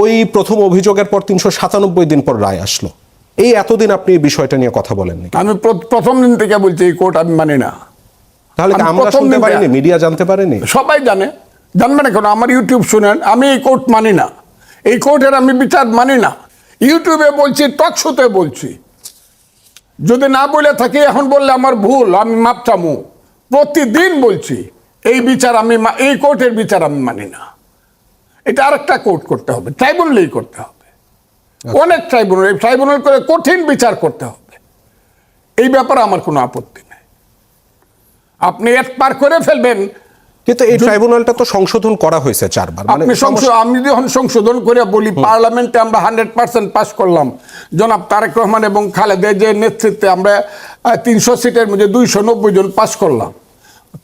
ওই প্রথম অভিযোগের পর তিনশো সাতানব্বই দিন পর রায় আসলো। এই এতদিন আপনি এই বিষয়টা নিয়ে কথা বলেননি আমি প্রথম দিন থেকে বলছি এই কোর্ট আমি মানি না। তাহলে আমরা শুনতে পারিনি? মিডিয়া জানতে পারেনি? সবাই জানে। জানবে না কেন? আমার ইউটিউব শুনেন আমি এই কোর্ট মানি না। এই কোর্টের আমি বিচার মানি না। ইউটিউবে বলছি টক শোতে বলছি। যদি না বলে থাকি এখন বললে আমার ভুল আমি মাপ চামু। প্রতিদিন বলছি এই বিচার আমি এই কোর্টের বিচার আমি মানি না। এটা আরেকটা কোর্ট করতে হবে ট্রাইব্যুনালেই করতে হবে। অনেক ট্রাইব্যুনাল এই ট্রাইব্যুনাল করে কঠিন বিচার করতে হবে। এই ব্যাপারে আমার কোনো আপত্তি নেই। আপনি এক পার করে ফেলবেন। কিন্তু এই ট্রাইব্যুনালটা তো সংশোধন করা হয়েছে চারবার মানে আপনি আমি যখন সংশোধন করে বলি পার্লামেন্টে আমরা হান্ড্রেড পার্সেন্ট পাস করলাম। জনাব তারেক রহমান এবং খালেদা যে নেতৃত্বে আমরা তিনশো সিটের মধ্যে দুইশো নব্বই জন পাস করলাম।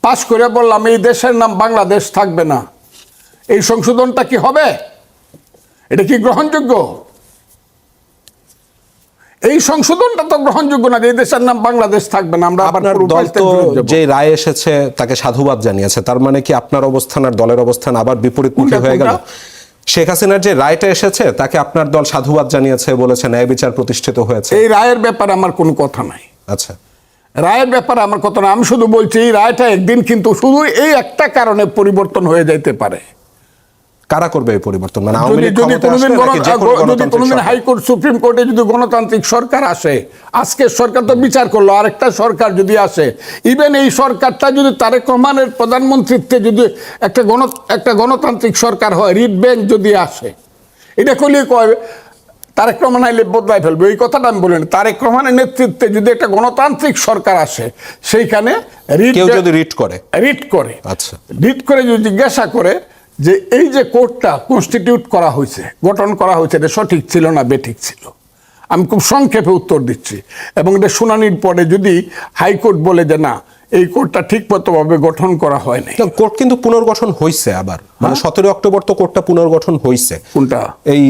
পাস করে বললাম এই দেশের নাম বাংলাদেশ থাকবে না। এই সংশোধনটা কি হবে? এটা কি গ্রহণযোগ্য? এই সংশোধনটা তো গ্রহণযোগ্য না এই দেশের নাম বাংলাদেশ থাকবে না আমরা আপনার দল তো যে রায় এসেছে তাকে সাধুবাদ জানিয়েছে তার মানে কি আপনার অবস্থান আর দলের অবস্থান আবার বিপরীতমুখী কোনটা, হয়ে গেল? শেখ হাসিনার যে রায়টা এসেছে তাকে আপনার দল সাধুবাদ জানিয়েছে বলেছে ন্যায় বিচার প্রতিষ্ঠিত হয়েছে। এই রায়ের ব্যাপারে আমার কোনো কথা নাই। আচ্ছা। রায়ের ব্যাপারে আমার কথা না আমি শুধু বলছি এই রায়টা একদিন কিন্তু শুধু এই একটা কারণে পরিবর্তন হয়ে যাইতে পারে। কারা করবে এই পরিবর্তন? মানে আওয়ামী লীগ যদি কোনোদিন? হাইকোর্ট সুপ্রিম কোর্টে যদি গণতান্ত্রিক সরকার আসে আজকের সরকার তো বিচার করল আরেকটা সরকার যদি আসে ইভেন এই সরকারটা যদি তারেক রহমানের প্রধানমন্ত্রীত্বে যদি একটা গণ একটা গণতান্ত্রিক সরকার হয় রিট বেঞ্চ যদি আসে এটা করলে কয় তারেক রহমান আইলে বদলাই ফেলবে। এই কথাটা আমি বলিনি। তারেক রহমানের নেতৃত্বে যদি একটা গণতান্ত্রিক সরকার আসে সেইখানে রিট যদি রিট করে। রিট করে। আচ্ছা। রিট করে যদি জিজ্ঞাসা করে যে এই যে কোর্টটা কনস্টিটিউট করা হয়েছে গঠন করা হয়েছে এটা সঠিক ছিল না বেঠিক ছিল। আমি খুব সংক্ষেপে উত্তর দিচ্ছি। এবং এটা শুনানির পরে যদি হাইকোর্ট বলে যে না এই কোর্টটা ঠিক মতোভাবে গঠন করা হয় নাই না, কোর্ট কিন্তু পুনর্গঠন হয়েছে আবার। মানে সতেরো অক্টোবর তো কোর্টটা পুনর্গঠন হয়েছে কোনটা? এই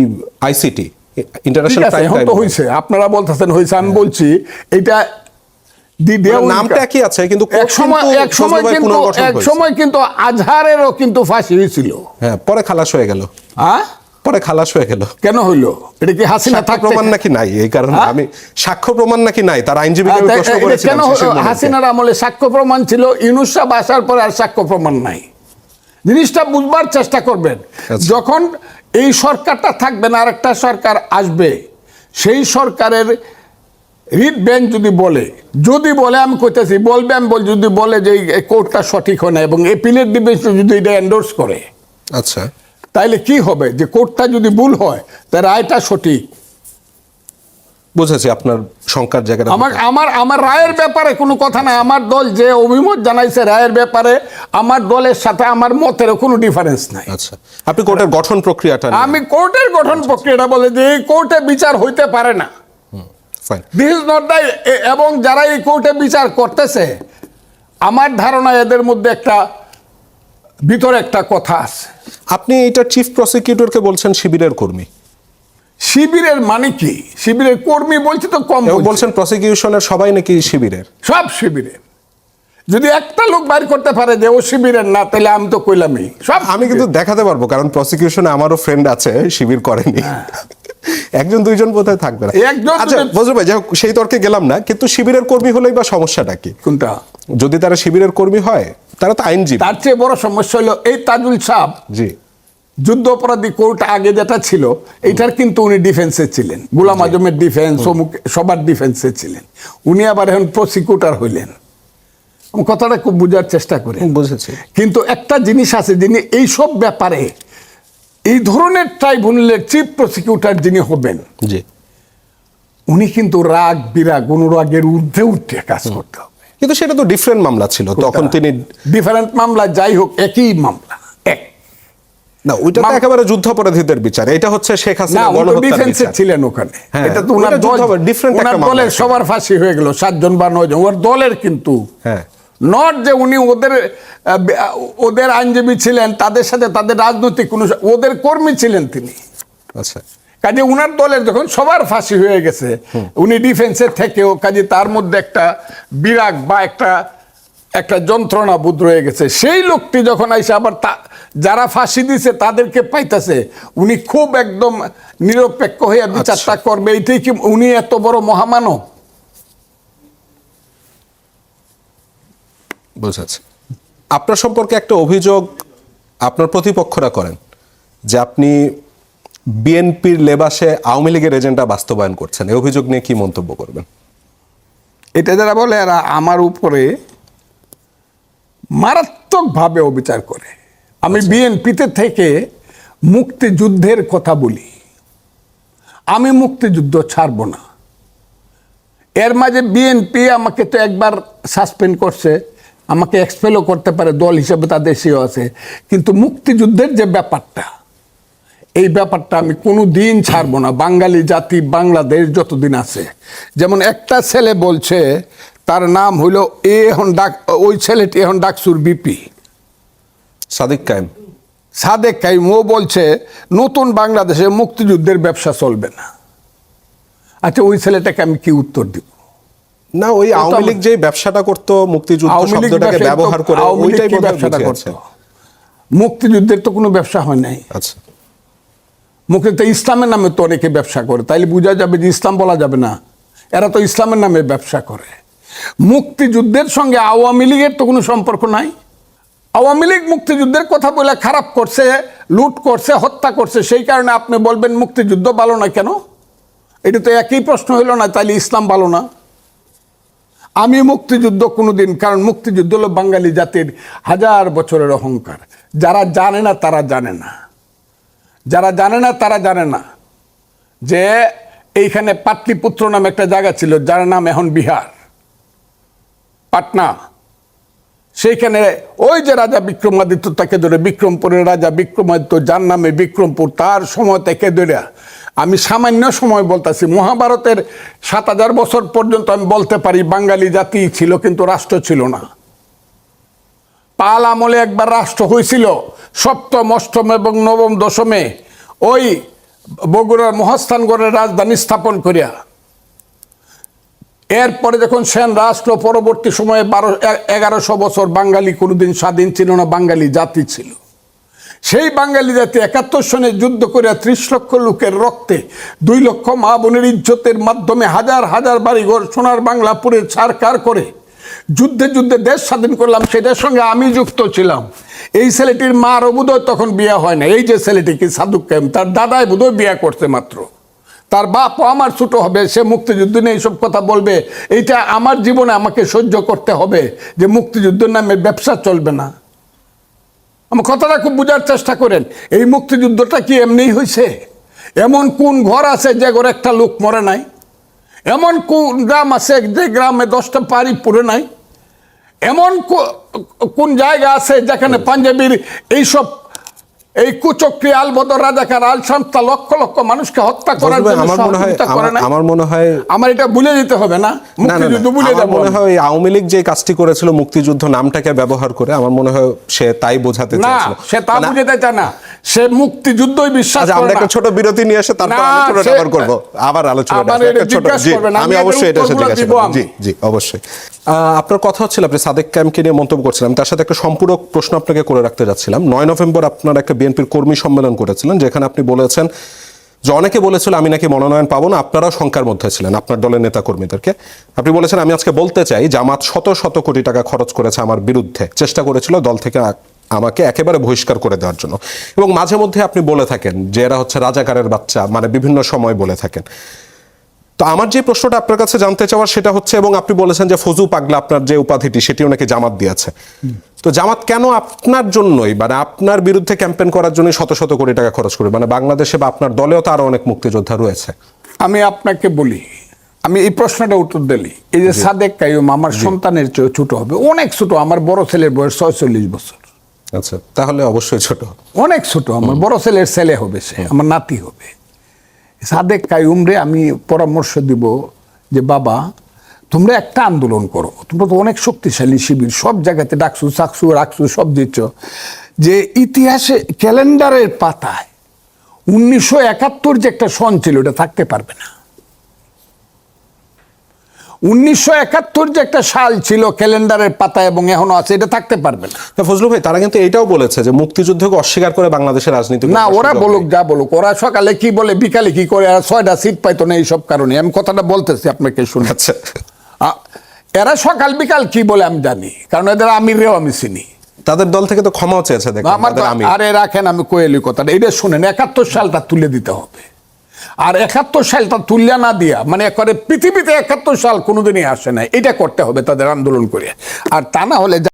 আইসিটি ইন্টারন্যাশনাল হয়েছে আপনারা বলতেছেন হয়েছে আমি বলছি এটা নামটা একই আছে? কিন্তু এক সময় এক সময় কিন্তু এক সময় কিন্তু আজহারেরও কিন্তু ফাঁসি হয়েছিল। হ্যাঁ পরে খালাস হয়ে গেল। হ্যাঁ পরে খালাস হয়ে গেল। কেন হইল? এটা কি হাসিনা সাক্ষ্য প্রমাণ নাকি নাই? এই কারণে? আমি সাক্ষ্য প্রমাণ নাকি নাই? তার আইনজীবীকে প্রশ্ন করেছিলাম কেন হাসিনার আমলে সাক্ষ্য প্রমাণ ছিল ইউনুস সাহেব আসার পরে আর সাক্ষ্য প্রমাণ নাই। জিনিসটা বুঝবার চেষ্টা করবেন। আচ্ছা। যখন এই সরকারটা থাকবে না আরেকটা সরকার আসবে সেই সরকারের রিট বেঞ্চ যদি বলে যদি বলে আমি কইতেছি বলবে আমি বল যদি বলে যে এই কোর্টটা সঠিক হয় না এবং এপিলেট ডিভিশন যদি এটা এন্ডোর্স করে আচ্ছা। তাইলে কি হবে? যে কোর্টটা যদি ভুল হয় তার রায়টা সঠিক। বুঝেছি আপনার শঙ্কার জায়গাটা আমার আমার আমার রায়ের ব্যাপারে কোনো কথা নাই। আমার দল যে অভিমত জানাইছে রায়ের ব্যাপারে আমার দলের সাথে আমার মতের কোনো ডিফারেন্স নাই। আচ্ছা। আপনি কোর্টের গঠন প্রক্রিয়াটা আমি কোর্টের গঠন প্রক্রিয়াটা বলে যে এই কোর্টে বিচার হইতে পারে না। দিস ইজ নট দ্য এবং যারা এই কোর্টে বিচার করতেছে আমার ধারণা এদের মধ্যে একটা ভিতরে একটা কথা আছে। আপনি এটা চিফ প্রসিকিউটরকে বলছেন শিবিরের কর্মী। শিবিরের মানে কি? শিবিরের কর্মী বলছি তো কম বলছেন প্রসিকিউশনের সবাই নাকি শিবিরের। সব শিবিরের। যদি একটা লোক বাইর করতে পারে যে ও শিবিরের না তাহলে আমি তো কইলামই। সব আমি কিন্তু দেখাতে পারব কারণ প্রসিকিউশনে আমারও ফ্রেন্ড আছে শিবির করেনি। একজন দুইজন বোধহয় থাকবে না। একজন আচ্ছা বজরু ভাই যাই সেই তর্কে গেলাম না কিন্তু শিবিরের কর্মী হলেই বা সমস্যাটা কি? কোনটা? যদি তারা শিবিরের কর্মী হয় তারা তো আইনজীবী। তার চেয়ে বড় সমস্যা হলো এই তাজুল সাহ জি। যুদ্ধ অপরাধী কোর্ট আগে যেটা ছিল এইটার কিন্তু উনি ডিফেন্সে ছিলেন। গুলাম আজমের ডিফেন্স অমুক সবার ডিফেন্সে ছিলেন। উনি আবার এখন প্রসিকিউটর হইলেন। কথাটা খুব বোঝার চেষ্টা করি। বুঝেছি। কিন্তু একটা জিনিস আছে যিনি এইসব ব্যাপারে এই ধরনের ট্রাইব্যুনালের চিফ প্রসিকিউটর যিনি হবেন জি। উনি কিন্তু রাগ বিরাগ অনুরাগের ঊর্ধ্বে উঠে কাজ করতে হবে। কিন্তু সেটা তো ডিফারেন্ট মামলা ছিল তখন তিনি ডিফারেন্ট মামলা যাই হোক একই মামলা এক। না ওইটা তো একেবারে যুদ্ধাপরাধীদের বিচার এটা হচ্ছে শেখ হাসিনা ডিফেন্সে। ছিলেন ওখানে। হ্যাঁ, এটা তো উনার দল যুদ্ধ- একটা মামলা দলের সবার ফাঁসি হয়ে গেল সাতজন বা নয় জন ওর দলের কিন্তু হ্যাঁ। নট যে উনি ওদের ওদের আইনজীবী ছিলেন তাদের সাথে তাদের রাজনৈতিক কোনো ওদের কর্মী ছিলেন তিনি। আচ্ছা। কাজে উনার দলের যখন সবার ফাঁসি হয়ে গেছে উনি ডিফেন্সের থেকেও কাজে তার মধ্যে একটা বিরাগ বা একটা একটা যন্ত্রণা বুধ রয়ে গেছে। সেই লোকটি যখন আইসে আবার তা যারা ফাঁসি দিছে তাদেরকে পাইতেছে উনি খুব একদম নিরপেক্ষ হয়ে বিচারটা করবে। এইটাই কি উনি এত বড় মহামানব? বুঝেছি। আপনার সম্পর্কে একটা অভিযোগ আপনার প্রতিপক্ষরা করেন যে আপনি বিএনপির লেবাসে আওয়ামী লীগের এজেন্ডা বাস্তবায়ন করছেন। এই অভিযোগ নিয়ে কি মন্তব্য করবেন? এটা যারা বলে এরা আমার উপরে মারাত্মকভাবে অবিচার করে। আমি বিএনপিতে থেকে মুক্তিযুদ্ধের কথা বলি। আমি মুক্তিযুদ্ধ ছাড়ব না। এর মাঝে বিএনপি আমাকে তো একবার সাসপেন্ড করছে। আমাকে এক্সপেলও করতে পারে দল হিসেবে তাদের সেও আছে। কিন্তু মুক্তিযুদ্ধের যে ব্যাপারটা এই ব্যাপারটা আমি কোনো দিন ছাড়বো না। বাঙালি জাতি বাংলাদেশ যতদিন আছে। যেমন একটা ছেলে বলছে তার নাম হইল এ এখন ডাক ওই ছেলেটি এখন ডাকসুর বিপি। সাদেক কায়েম। সাদেক কাইম ও বলছে নতুন বাংলাদেশে মুক্তিযুদ্ধের ব্যবসা চলবে না। আচ্ছা ওই ছেলেটাকে আমি কি উত্তর দিব? না ওই আওয়ামী লীগ যে ব্যবসাটা করতো মুক্তিযুদ্ধ শব্দটাকে ব্যবহার করে ওইটাই ব্যবসাটা করতো? আছে। মুক্তিযুদ্ধের তো কোনো ব্যবসা হয় নাই। আচ্ছা। মুক্তিযুদ্ধ ইসলামের নামে তো অনেকে ব্যবসা করে তাইলে বোঝা যাবে যে ইসলাম বলা যাবে না। এরা তো ইসলামের নামে ব্যবসা করে। মুক্তিযুদ্ধের সঙ্গে আওয়ামী লীগের তো কোনো সম্পর্ক নাই। আওয়ামী লীগ মুক্তিযুদ্ধের কথা বলে খারাপ করছে লুট করছে হত্যা করছে সেই কারণে আপনি বলবেন মুক্তিযুদ্ধ ভালো না কেন? এটা তো একই প্রশ্ন হইল না তাইলে ইসলাম ভালো না। আমি মুক্তিযুদ্ধ কোনোদিন, কারণ মুক্তিযুদ্ধ হলো বাঙালি জাতির হাজার বছরের অহংকার। যারা জানে না, তারা জানে না। যারা জানে না, তারা জানে না যে এইখানে পাটলিপুত্র নামে একটা জায়গা ছিল, যার নাম এখন বিহার। পাটনা। সেইখানে ওই যে রাজা বিক্রমাদিত্য তাকে ধরে বিক্রমপুরের রাজা বিক্রমাদিত্য, যার নামে বিক্রমপুর, তার সময় থেকে ধরে আমি সামান্য সময় বলতেছি, মহাভারতের সাত হাজার বছর পর্যন্ত আমি বলতে পারি বাঙালি জাতি ছিল, কিন্তু রাষ্ট্র ছিল না। পাল আমলে একবার রাষ্ট্র হয়েছিল, সপ্তম, অষ্টম এবং নবম দশমে, ওই বগুড়ার মহাস্থানগড়ের রাজধানী স্থাপন করিয়া। এরপরে যখন সেন রাষ্ট্র পরবর্তী সময়ে বারো এগারোশো বছর বাঙালি কোনোদিন স্বাধীন ছিল না, বাঙালি জাতি ছিল। সেই বাঙালি জাতি একাত্তর সনে যুদ্ধ করে ত্রিশ লক্ষ লোকের রক্তে দুই লক্ষ মা বোনের ইজ্জতের মাধ্যমে হাজার হাজার বাড়িঘর, সোনার বাংলা পুরে ছাড়কার করে যুদ্ধে যুদ্ধে দেশ স্বাধীন করলাম, সেটার সঙ্গে আমি যুক্ত ছিলাম। এই ছেলেটির মার বোধহয় তখন বিয়ে হয় না এই যে ছেলেটি কি সাধুক কেম? তার দাদাই বোধহয় বিয়ে করছে মাত্র। তার বাপও আমার ছোট হবে, সে মুক্তিযুদ্ধ নিয়ে এইসব কথা বলবে। এইটা আমার জীবনে আমাকে সহ্য করতে হবে যে মুক্তিযুদ্ধের নামে ব্যবসা চলবে না। আমার কথাটা খুব বোঝার চেষ্টা করেন, এই মুক্তিযুদ্ধটা কি এমনিই হয়েছে এমন কোন ঘর আছে যে ঘরে একটা লোক মরে নাই? এমন কোন গ্রাম আছে যে গ্রামে দশটা পাড়ি পড়ে নাই? এমন কোন জায়গা আছে যেখানে পাঞ্জাবির এইসব এই কুচক্রি আলবদর রাজাকার আল শান্তা লক্ষ লক্ষ মানুষকে হত্যা করার জন্য আমার মনে হয় আমার- মনে হয় আমার এটা ভুলে যেতে হবে না। মুক্তিযুদ্ধ ভুলে যাব মনে হয় আওয়ামী লীগ যে কাজটি করেছিল মুক্তিযুদ্ধ নামটাকে ব্যবহার করে আমার মনে হয় সে তাই বোঝাতে না সে তা মানে- বুঝতে চায় না। সে মুক্তিযুদ্ধই বিশ্বাস আচ্ছা করে আমরা একটা ছোট বিরতি নিয়ে এসে তারপর না, আলোচনাটা আবার করব। আবার আলোচনা এটা জিজ্ঞাসা করবেন, আমি অবশ্যই এটা উত্তরগুলো জিজ্ঞাসা করব। জি জি অবশ্যই। আহ, আপনার কথা হচ্ছিল আপনি সাদেক ক্যাম্পকে নিয়ে মন্তব্য করছিলাম তার সাথে একটা সম্পূরক প্রশ্ন আপনাকে করে রাখতে যাচ্ছিলাম। নয় নভেম্বর আপনার একটা বিএনপির কর্মী সম্মেলন করেছিলেন, যেখানে আপনি বলেছেন যে অনেকে বলেছিল, আমি নাকি মনোনয়ন পাবো না। আপনারাও শঙ্কার মধ্যে ছিলেন আপনার দলের নেতা কর্মীদেরকে আপনি বলেছেন, আমি আজকে বলতে চাই, জামাত শত শত কোটি টাকা খরচ করেছে আমার বিরুদ্ধে। চেষ্টা করেছিল দল থেকে আমাকে একেবারে বহিষ্কার করে দেওয়ার জন্য। এবং মাঝে মধ্যে আপনি বলে থাকেন, যে এরা হচ্ছে রাজাকারের বাচ্চা মানে বিভিন্ন সময় বলে থাকেন। তো আমার যে প্রশ্নটা আপনার কাছে জানতে চাওয়ার সেটা হচ্ছে এবং আপনি বলেছেন যে ফজু পাগলা আপনার যে উপাধিটি সেটি ওনাকে জামাত দিয়েছে। তো জামাত কেন আপনার জন্যই মানে আপনার বিরুদ্ধে ক্যাম্পেন করার জন্য শত শত কোটি টাকা খরচ করবে মানে বাংলাদেশে বা আপনার দলেও তো আরও অনেক মুক্তিযোদ্ধা রয়েছে? আমি আপনাকে বলি আমি এই প্রশ্নটা উত্তর দিলি। এই যে সাদেক কাইম আমার সন্তানের চেয়ে ছোট হবে অনেক ছোট আমার বড় ছেলের বয়স ছয়চল্লিশ বছর। আচ্ছা তাহলে অবশ্যই ছোট। অনেক ছোট আমার বড় ছেলের ছেলে হবে সে আমার নাতি হবে। সাদেক কায়ুমরে আমি পরামর্শ দিব যে, বাবা, তোমরা একটা আন্দোলন করো। তোমরা তো অনেক শক্তিশালী শিবির, সব জায়গাতে ডাকসু চাকসু রাখসু সব দিচ্ছ। যে ইতিহাসে ক্যালেন্ডারের পাতায় উনিশশো একাত্তর যে একটা সন ছিল, ওটা থাকতে পারবে না। উনিশশো একাত্তর যে একটা সাল ছিল ক্যালেন্ডারের পাতা এবং এখনও আছে এটা থাকতে পারবে না। ফজলু ভাই তারা কিন্তু এটাও বলেছে যে মুক্তিযুদ্ধকে অস্বীকার করে বাংলাদেশের রাজনীতি না ওরা বলুক যা বলুক ওরা সকালে কি বলে বিকালে কি করে আর ছয়টা সিট পাইতো না এইসব কারণে। আমি কথাটা বলতেছি আপনাকে শুনে। আচ্ছা। এরা সকাল বিকাল কি বলে আমি জানি কারণ এদের আমিরেও আমি চিনি। তাদের দল থেকে তো ক্ষমাও চেয়েছে আমির। আরে রাখেন আমি কোয়েলি কথাটা। এটা শুনেন একাত্তর সালটা তুলে দিতে হবে। আর একাত্তর সালটা তুলিয়া না দিয়া মানে একবারে পৃথিবীতে একাত্তর সাল কোনোদিনই আসে না এটা করতে হবে তাদের আন্দোলন করে। আর তা না হলে